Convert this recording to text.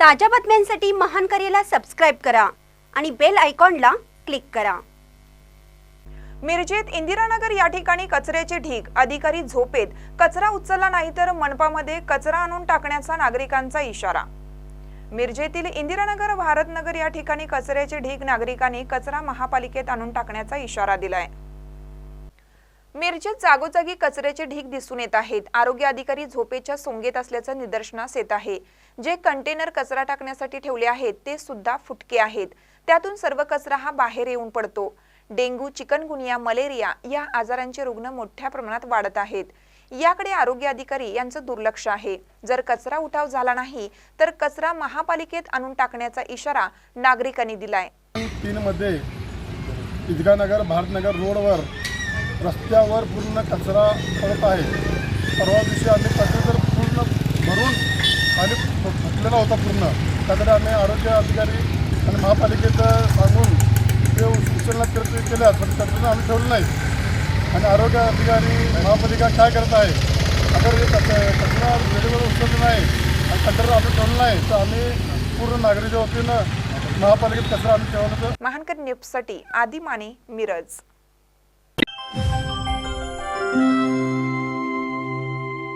ताज्या बातम्यांसाठी महान करेला सबस्क्राईब करा आणि बेल आयकॉनला क्लिक करा. मिरजेत इंदिरानगर या ठिकाणी कचऱ्याचे ढीग. अधिकारी झोपेत. कचरा उचलला नाही तर मनपामध्ये कचरा आणून टाकण्याचा नागरिकांचा इशारा. मिरजेतील इंदिरानगर भारतनगर या ठिकाणी कचऱ्याचे ढीग नागरिकांनी कचरा महापालिकेत आणून टाकण्याचा इशारा दिलाय. मिरजेत जागोजागी कचऱ्याचे ढीग दिसून येत आहेत. आरोग्य अधिकारी झोपेच्या सोंगेत असल्याचं निदर्शनास येत आहे. जे कंटेनर कचरा टाकण्यासाठी ठेवले आहेत ते सुद्धा फुटके आहेत. त्यातून सर्व कचरा हा बाहेर येऊन पडतो. डेंग्यू चिकनगुनिया मलेरिया या आजारांचे रुग्ण मोठ्या प्रमाणात वाढत आहेत. याकडे आरोग्य अधिकारी यांचं दुर्लक्ष आहे. जर कचरा उठाव झाला नाही तर कचरा महापालिकेत आणून टाकण्याचा इशारा नागरिकांनी दिलाय. तीनमध्ये ईदगानगर भारतनगर रोडवर रस्त्यावर पूर्ण कचरा पडत आहे. परवा दिवशी आम्ही कचरा तर पूर्ण भरून आणि फुटलेला होता पूर्ण त्याकडे आम्ही आरोग्य अधिकारी आणि महापालिकेचं सांगून ते उच- करत केल्या पण कचरा आम्ही ठेवलं नाही. आणि आरोग्य अधिकारी महापालिका काय करत आहे? अगर हे कचरा वेळेवर उचलत नाही आणि कचरा आम्ही ठेवलं नाही तर आम्ही पूर्ण नागरिक वतीनं महापालिकेत कचरा आम्ही ठेवण्याचं महानकर न्यूजसाठी आदी माने मिरज.